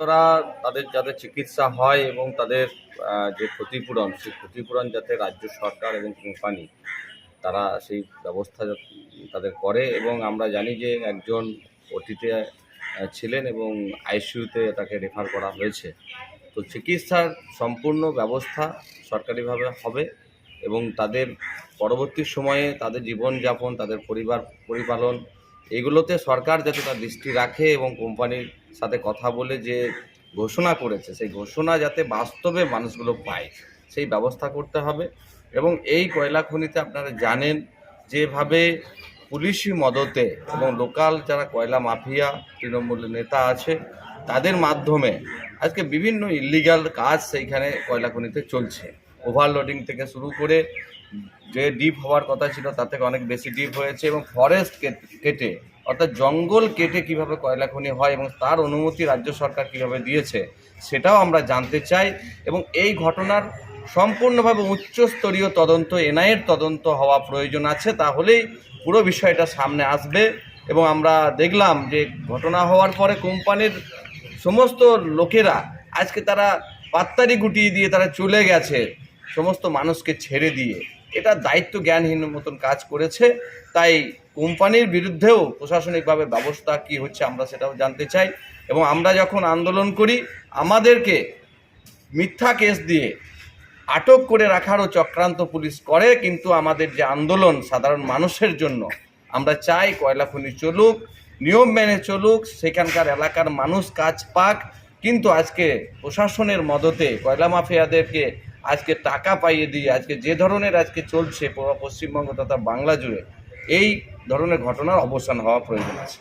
তারা তাদের যাতে চিকিৎসা হয় এবং তাদের যে ক্ষতিপূরণ, সেই ক্ষতিপূরণ যাতে রাজ্য সরকার এবং কোম্পানি তারা সেই ব্যবস্থা তাদের করে এবং আমরা জানি যে একজন ওটিতে ছিলেন এবং আইসিইউতে তাকে রেফার করা হয়েছে। তো চিকিৎসার সম্পূর্ণ ব্যবস্থা সরকারিভাবে হবে এবং তাদের পরবর্তী সময়ে তাদের জীবনযাপন, তাদের পরিবার, পরিপালন এগুলোতে সরকার যাতে তার দৃষ্টি রাখে এবং কোম্পানির সাথে কথা বলে যে ঘোষণা করেছে, সেই ঘোষণা যাতে বাস্তবে মানুষগুলো পায়, সেই ব্যবস্থা করতে হবে। এবং এই কয়লা খনিতে আপনারা জানেন যেভাবে পুলিশি মদতে এবং লোকাল যারা কয়লা মাফিয়া, তৃণমূলের নেতা আছে, তাদের মাধ্যমে আজকে বিভিন্ন ইলিগাল কাজ সেইখানে কয়লা খনিতে চলছে। ওভারলোডিং থেকে শুরু করে যে ডিপ হওয়ার কথা ছিল তার থেকে অনেক বেশি ডিপ হয়েছে এবং ফরেস্ট কেটে, অর্থাৎ জঙ্গল কেটে কীভাবে কয়লা খনি হয় এবং তার অনুমতি রাজ্য সরকার কীভাবে দিয়েছে, সেটাও আমরা জানতে চাই এবং এই ঘটনার সম্পূর্ণভাবে উচ্চস্তরীয় তদন্ত এনআইয়ের তদন্ত হওয়া প্রয়োজন আছে, তাহলেই পুরো বিষয়টা সামনে আসবে এবং আমরা দেখলাম যে ঘটনা হওয়ার পরে কোম্পানির সমস্ত লোকেরা, আজকে তারা পাত্তারি গুটিয়ে দিয়ে তারা চলে গেছে, সমস্ত মানুষকে ছেড়ে দিয়ে। এটা দায়িত্ব জ্ঞানহীন মতন কাজ করেছে। তাই কোম্পানির বিরুদ্ধেও প্রশাসনিকভাবে ব্যবস্থা কি হচ্ছে আমরা সেটাও জানতে চাই। এবং আমরা যখন আন্দোলন করি, আমাদেরকে মিথ্যা কেস দিয়ে আটক করে রাখারও চক্রান্ত পুলিশ করে, কিন্তু আমাদের যে আন্দোলন সাধারণ মানুষের জন্য, আমরা চাই কয়লা খনি চলুক, নিয়ম মেনে চলুক, সেখানকার এলাকার মানুষ কাজ পাক। কিন্তু আজকে প্রশাসনের মদতে কয়লা মাফিয়াদেরকে আজকে টাকা পাইয়ে দিয়ে, আজকে যে ধরনের আজকে চলছে পশ্চিমবঙ্গ তথা বাংলা জুড়ে, এই ধরনের ঘটনার অবসান হওয়া প্রয়োজন আছে।